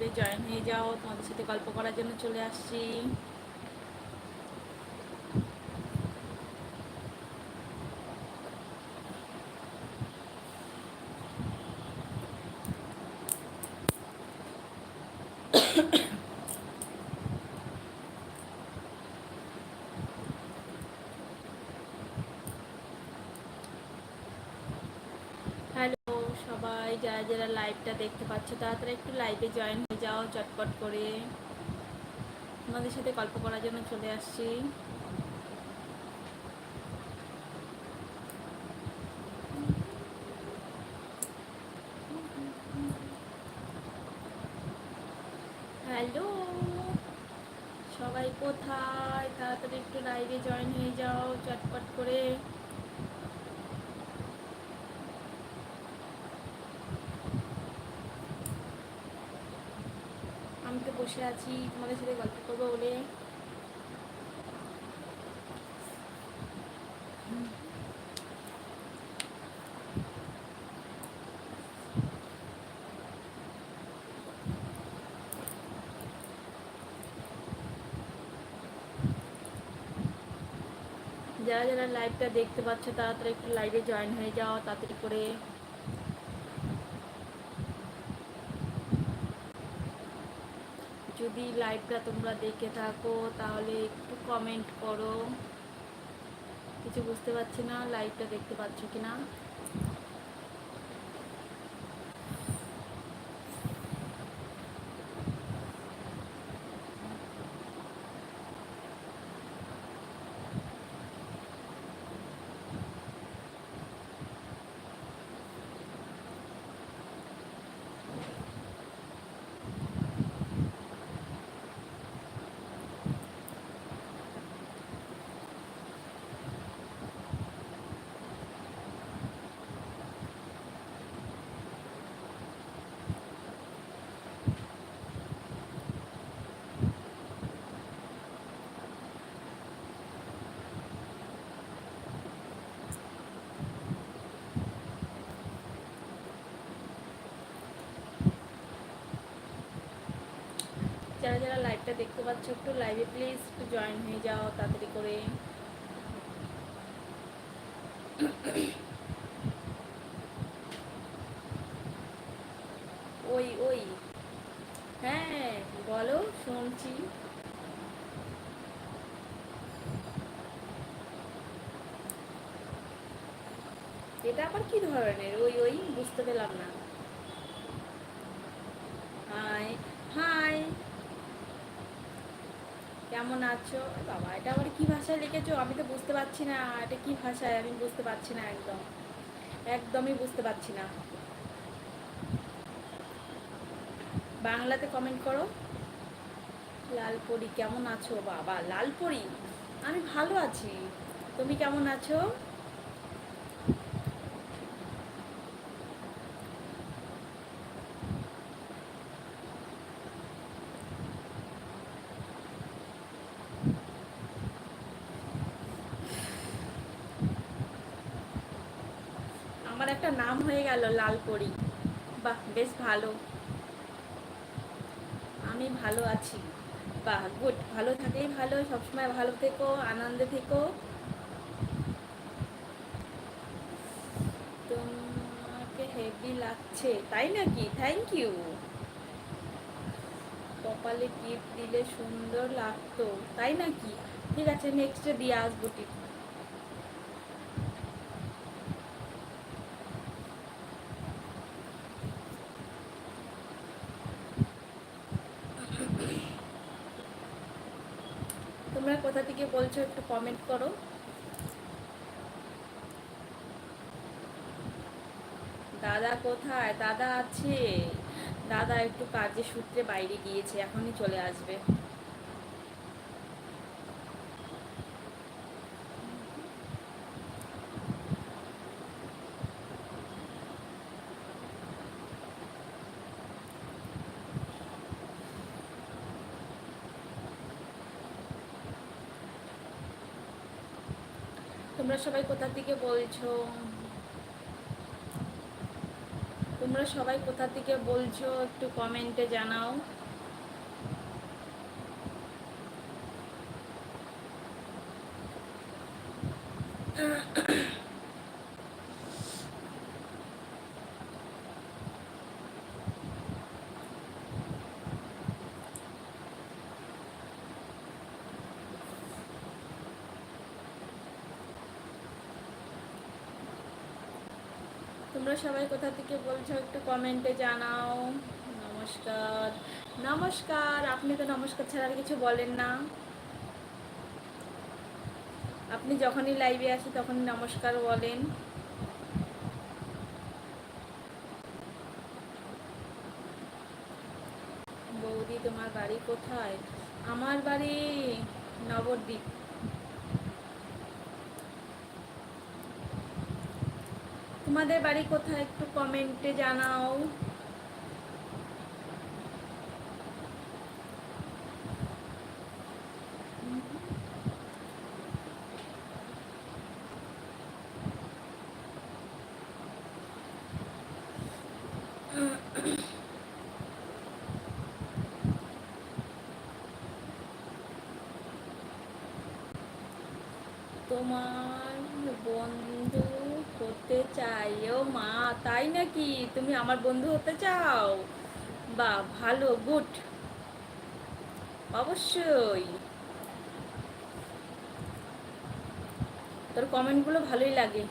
লাইভে জয়েন হয়ে যাও, তোমাদের সাথে গল্প করার জন্য চলে আসছি। হ্যালো সবাই, যারা যারা লাইভটা দেখতে পাচ্ছ, তাড়াতাড়ি একটু লাইভে জয়েন যাও, চটপট করে। তোমাদের সাথে গল্প করার জন্য চলে আসছি। হ্যালো, সবাই কোথায়? তাড়াতাড়ি একটু লাইভে জয়েন হয়ে যাও, চটপট করে আমি তো বসে আছি, তোমাদের সাথে গল্প করব বলে। যারা যারা লাইভটা দেখতে পাচ্ছ তাড়াতাড়ি একটু লাইভে জয়েন হয়ে যাও, তাড়াতাড়ি করে। যদি লাইভটা তোমরা দেখে থাকো, তাহলে একটু কমেন্ট করো। কিছু বুঝতে পারছি না লাইভটা দেখতে পাচ্ছ কি না যারা যারা লাইভটা দেখতে পাচ্ছ, একটু লাইভে প্লিজ একটু জয়েন হয়ে যাও, তাড়াতাড়ি করে। ওই ওই। হ্যাঁ বলো, শুনছি। এটা আবার কি ধরনের? ওই ওই, বুঝতে পেলাম না। কেমন আছো? বাবা, এটা আবার কি ভাষায় লিখেছো? আমি তো বুঝতে পারছি না, এটা কি ভাষায়? আমি বুঝতে পারছি না একদম। একদমই বুঝতে পারছি না। বাংলাতে কমেন্ট করো। লালপরি, কেমন আছো? বাবা, লালপরি? আমি ভালো আছি। তুমি কেমন আছো আমার একটা নাম হয়ে গেল লালপরি বাহ, বেশ ভালো। আমি ভালো আছি। বাহ, গুড। ভালো থাকলেই ভালো, সবসময় ভালো থেকো, আনন্দে থেকো। তোমাকে হেভি লাগছে, তাই নাকি? থ্যাংক ইউ কপালে টিপ দিলে সুন্দর লাগতো, তাই নাকি? ঠিক আছে নেক্সটে দিয়ে আসব টিপ তোমরা কোথা থেকে বলছো একটু কমেন্ট করো। দাদা কোথায়? দাদা আছে। দাদা একটু কাজের সূত্রে বাইরে গিয়েছে, এখনই চলে আসবে তোমরা সবাই কোথা থেকে বলছো? তোমরা তোমরা সবাই কোথা থেকে বলছো? একটু কমেন্টে জানাও। তোমরা সবাই কোথা থেকে বলছো একটু কমেন্টে জানাও। নমস্কার। নমস্কার, আপনি তো নমস্কার ছাড়া কিছু বলেন না। আপনি যখনই লাইভে আসি তখনই নমস্কার বলেন। বৌদি, তোমার বাড়ি কোথায়? আমার বাড়ি নবদ্বীপ। তোমাদের বাড়ি কোথায় একটু কমেন্টে জানাও তোমার বন্ধু হতে চাই ও মা, তাই নাকি? তুমি আমার বন্ধু হতে চাও? বা, ভালো, গুড। অবশ্যই। তোর কমেন্টগুলো ভালোই লাগে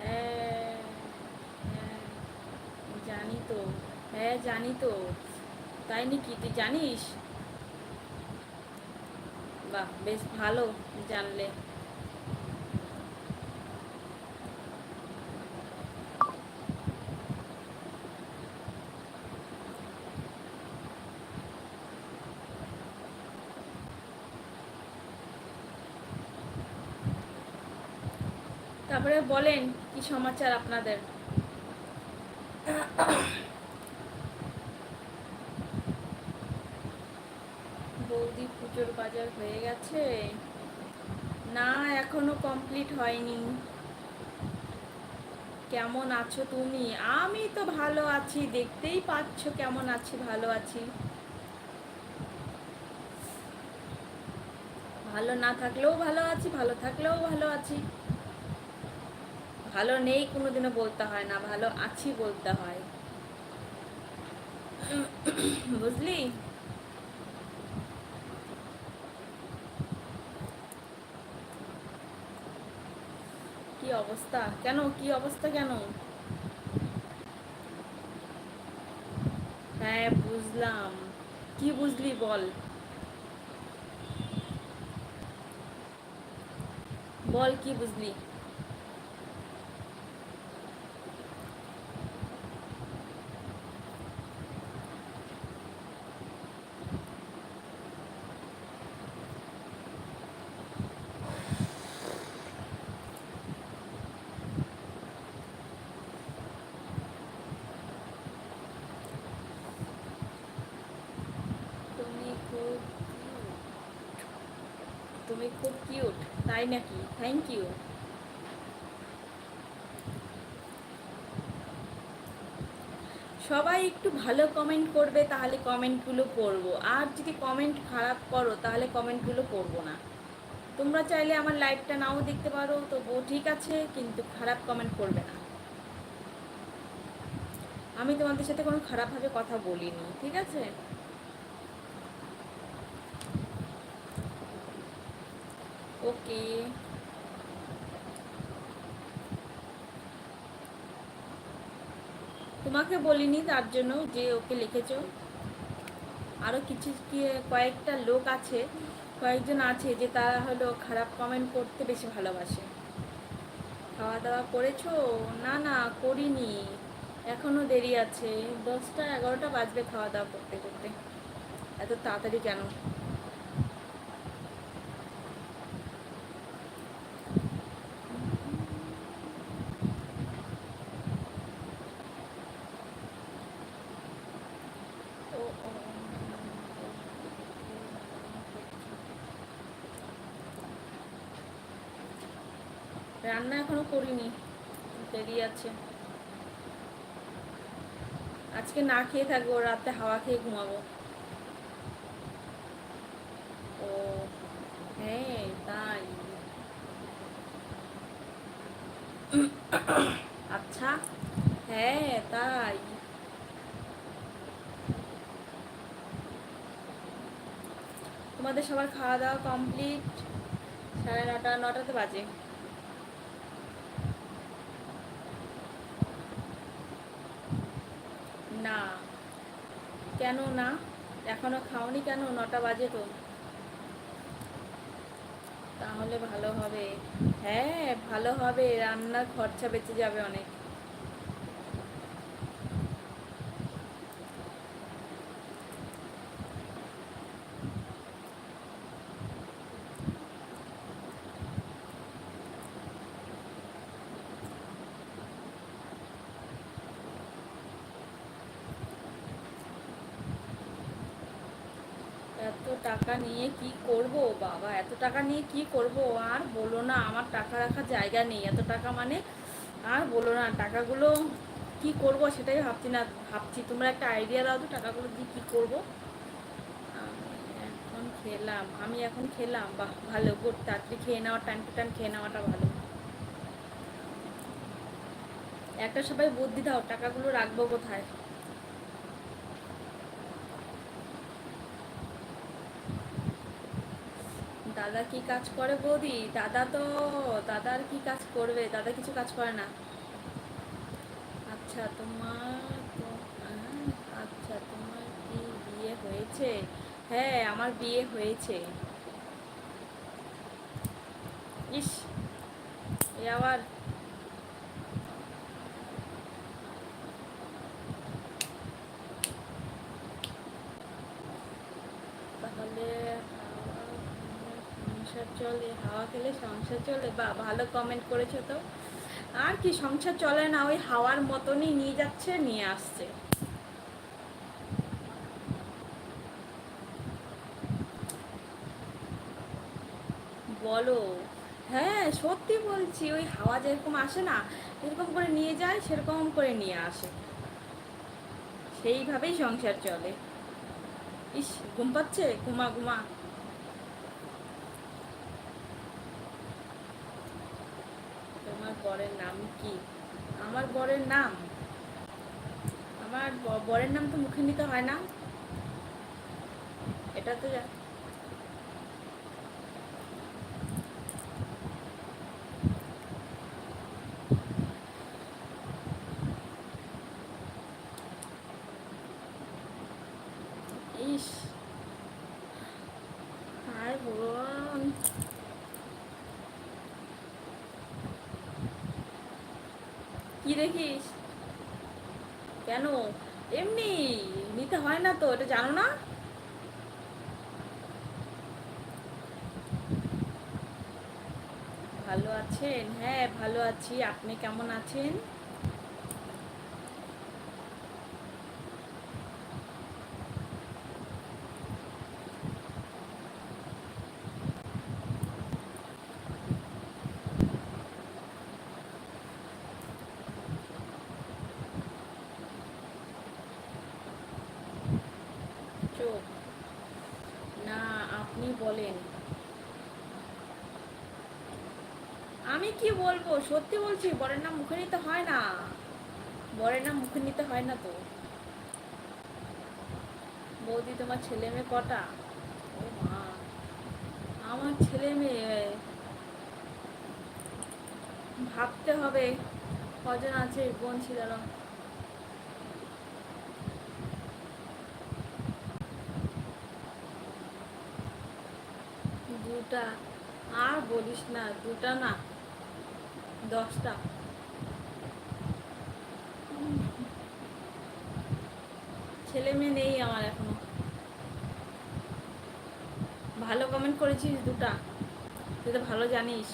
হ্যাঁ হ্যাঁ জানি তো হ্যাঁ জানি তো। তাই নাকি তুই জানিস? বাহ, বেশ ভালো জানলে। তারপরে বলেন, কি সমাচার আপনাদের বৌদি বাজার হয়ে গেছে। না, এখনও কমপ্লিট হয়নি। কেমন আছো তুমি? আমি তো ভালো আছি, দেখতেই পাচ্ছ কেমন আছি, ভালো আছি। ভালো না থাকলেও ভালো আছি, ভালো থাকলেও ভালো আছি। ভালো নেই কোনোদিনও বলতে হয় না, ভালো আছি বলতে হয়। বুঝলি কি অবস্থা? কেন? কি অবস্থা কেন? হ্যাঁ বুঝলাম। কি বুঝলি বল? বল কি বুঝলি তুমি খুব তুমি খুব কিউট তাই নাকি থ্যাংক ইউ সবাই একটু ভালো কমেন্ট করবে, তাহলে কমেন্টগুলো পড়ব। আর যদি কমেন্ট খারাপ করো, তাহলে কমেন্টগুলো পড়ব না। তোমরা চাইলে আমার লাইভটা নাও দেখতে পারো, তবুও ঠিক আছে, কিন্তু খারাপ কমেন্ট করবে না। আমি তোমাদের সাথে কোনো খারাপভাবে কথা বলিনি, ঠিক আছে? ওকে তোমাকে বলিনি তার জন্য যে ওকে লিখেছো? আরও কিছু কয়েকটা লোক আছে, কয়েকজন আছে যে তারা হলো খারাপ কমেন্ট করতে বেশি ভালোবাসে। খাওয়া দাওয়া করেছ? না না, করিনি। এখনও দেরি আছে। দশটা এগারোটা বাজবে খাওয়া দাওয়া করতে করতে। এত তাড়াতাড়ি কেন ও, রান্না এখনও করিনি, দেরি আছে। আজকে না খেয়ে থাকব, রাতে হাওয়া খেয়ে ঘুমাবো। ও হ্যাঁ তাই। আচ্ছা হ্যাঁ তাই। তোমাদের সবার খাওয়া দাওয়া কমপ্লিট? সাড়ে নটা, নটাতে বাজে। না। কেন না? এখনও খাওনি কেন? নটা বাজে তো। তাহলে ভালো হবে। হ্যাঁ ভালো হবে। রান্নার খরচা বেঁচে যাবে অনেক এত টাকা নিয়ে কি করব বাবা এত টাকা নিয়ে কি করব? আর বলো না, আমার টাকা রাখার জায়গা নেই। এত টাকা মানে আর বলো না, টাকাগুলো কি করব সেটাই ভাবছি না, ভাবছি। তোমরা একটা আইডিয়া দাও তো টাকাগুলো দিয়ে কী করব। এখন খেলাম, আমি এখন খেলাম। বাহ, ভালো, গুড। তাড়াতাড়ি খেয়ে নেওয়া টাইম টু টাইম খেয়ে নেওয়াটা ভালো। একটা সবাই বুদ্ধি দাও, টাকাগুলো রাখব কোথায়? দাদা কি কাজ করে বৌদি? দাদা তো দাদার কি কাজ করবে? দাদা কিছু কাজ করে না। আচ্ছা তোমার তো আচ্ছা তোমার কি বিয়ে হয়েছে? হ্যাঁ আমার বিয়ে হয়েছে। ইস, এ আবার তাহলে হাওয়া সংসার চলে, হাওয়া খেলে সংসার চলে, বা ভালো কমেন্ট করেছ তো? আর কি, সংসার চলে না, ওই হাওয়ার মতনই নিয়ে যাচ্ছে, নিয়ে আসছে। বলো। হ্যাঁ সত্যি বলছি, ওই হাওয়া যেরকম আসে না এরকম করে নিয়ে যায়, সেরকম করে নিয়ে আসে। সেইভাবেই সংসার চলে। ইস, ঘুম পাচ্ছে? ঘুমা ঘুমা তোমার বরের নাম কি? আমার বরের নাম? আমার বরের নাম তো মুখে নিতে হয় না। এটা তো জা- ইস হায় ভগবান কি দেখিস। কেন? এমনি, নিতে হয় না তো, এটা জানো না? ভালো আছেন? হ্যাঁ ভালো আছি। আপনি কেমন আছেন চোখ না আপনি বলেন আমি কি বলব? সত্যি বলছি, বরের নাম মুখে নিতে হয় না। বরের নাম মুখে নিতে হয় না তো। বৌদি, তোমার ছেলে মেয়ে কটা? আমার ছেলে মেয়ে। ভাবতে হবে কজন আছে, বোন ছিল দুটা। আর বলিস না, দুটা না। দশটা। ছেলে মেয়ে নেই আমার এখনও। ভালো কমেন্ট করেছিস দুটা। তুই তো ভালো জানিস।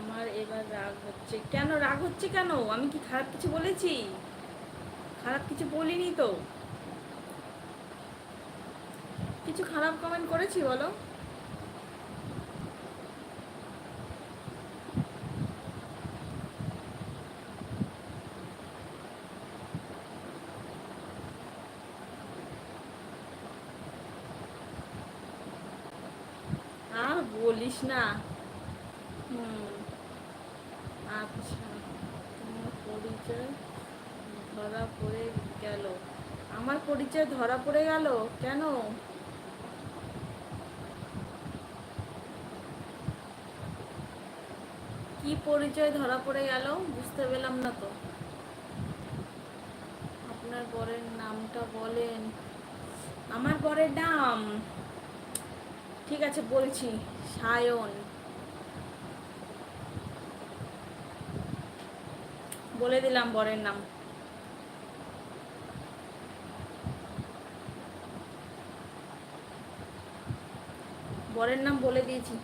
আমার এবার রাগ হচ্ছে। কেন রাগ হচ্ছে কেন? আমি কি খারাপ কিছু বলেছি? খারাপ কিছু বলিনি তো। কিছু খারাপ কমেন্ট করেছি বলো। আর বলিস না। হুম। আচ্ছা তোমার পরিচয়? ধরা পড়ে গেল। আমার পরিচয় ধরা পড়ে গেল? কেন? কি পরিচয় ধরা পড়ে গেল? বুঝতে পেলাম না তো। আপনার বরের নামটা বলেন। আমার বরের নাম? ঠিক আছে, বলছি, সায়ন। বলে দিলাম বরের নাম। বরের নাম বলে দিয়েছি।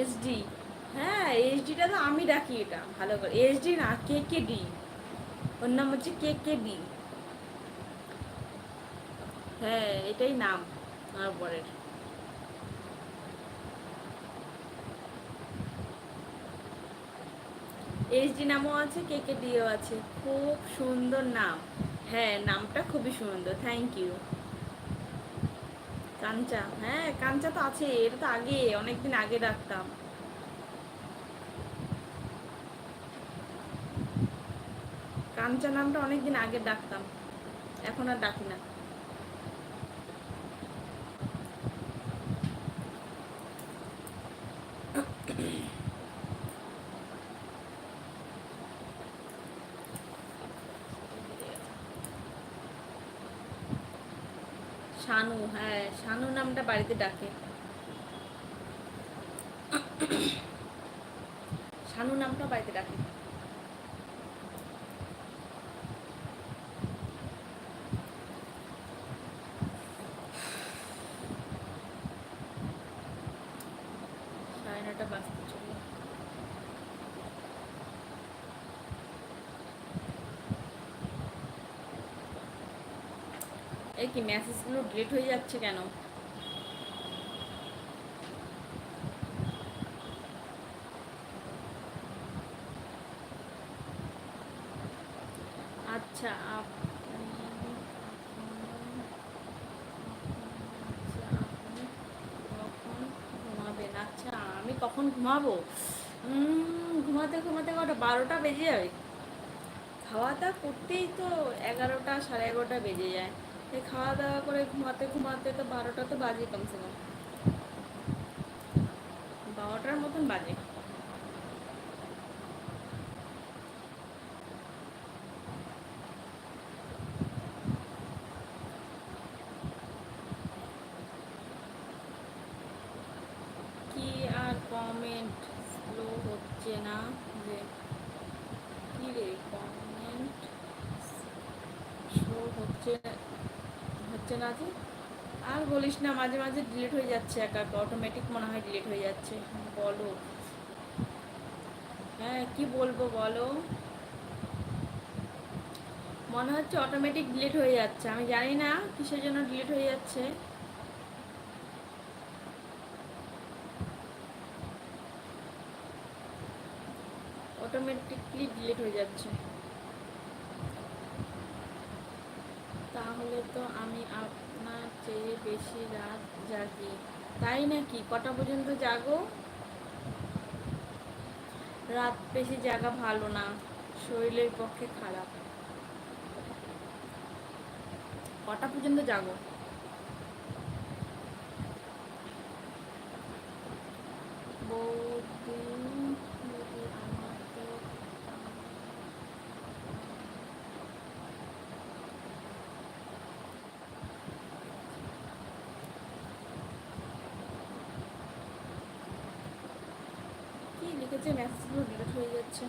এসডি হ্যাঁ এসডিটা তো আমি ডাকি এটা, ভালো করে। এসডি না কে কে ডি ওর নাম হচ্ছে কে কে ডি হ্যাঁ এটাই নাম, আমার বরের। এইচডি নামও আছে কে কে ডিও আছে। খুব সুন্দর নাম। হ্যাঁ নামটা খুবই সুন্দর। Thank you Kancha. হ্যাঁ কাঞ্চা তো আছে, এটা তো আগে, অনেকদিন আগে রাখতাম কাঞ্চা নামটা অনেকদিন আগে ডাকতাম, এখন আর ডাকি না শানু হ্যাঁ শানু নামটা বাড়িতে ডাকে। শানু নামটা বাড়িতে ডাকে। এই কি মেসেজগুলো ডিলিট হয়ে যাচ্ছে কেন? আচ্ছা আচ্ছা আমি কখন ঘুমাবো? ঘুমাতে ঘুমাতে কটা? বারোটা বেজে যাবে। খাওয়া দাওয়া করতেই তো এগারোটা, সাড়ে এগারোটা বেজে যায়। এই খাওয়া দাওয়া করে ঘুমাতে ঘুমাতে তো বারোটা তো বাজে কমসে কম। বারোটার মতন বাজে কি আর কমেন্ট স্লো হচ্ছে না যে কি রে কমেন্ট স্লো হচ্ছে হচ্ছে না যে? আর বলিস না, মাঝে মাঝে ডিলিট হয়ে যাচ্ছে একা একা অটোমেটিক মনে হয় ডিলিট হয়ে যাচ্ছে। বলো। হ্যাঁ কি বলব বলো? মনে হচ্ছে অটোমেটিক ডিলিট হয়ে যাচ্ছে। আমি জানি না কিসের জন্য ডিলিট হয়ে যাচ্ছে। অটোমেটিকলি ডিলিট হয়ে যাচ্ছে। তাহলে তো আমি আপনার চেয়ে বেশি রাত জাগি। তাই নাকি? কটা পর্যন্ত জাগো? রাত বেশি জাগা ভালো না। শরীরের পক্ষে খারাপ। কটা পর্যন্ত জাগো বৌদি যদি আমাকে লিখেছে মেসেজগুলো ডিলিট হয়ে যাচ্ছে।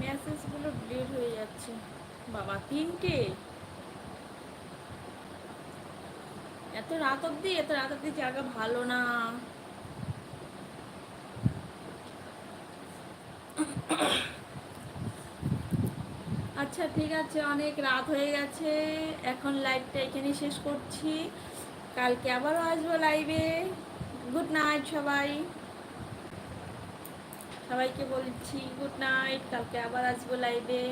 মেসেজগুলো ডিলিট হয়ে যাচ্ছে। বাবা, তিনটে? এত রাত অবধি, এত রাত অবধি জায়গা ভালো না। আচ্ছা ঠিক আছে, অনেক রাত হয়ে গেছে। এখন লাইভটা এখানেই শেষ করছি। কালকে আবারও আসব লাইভে গুড নাইট সবাই। সবাইকে বলছি গুড নাইট কালকে আবার আসব লাইভে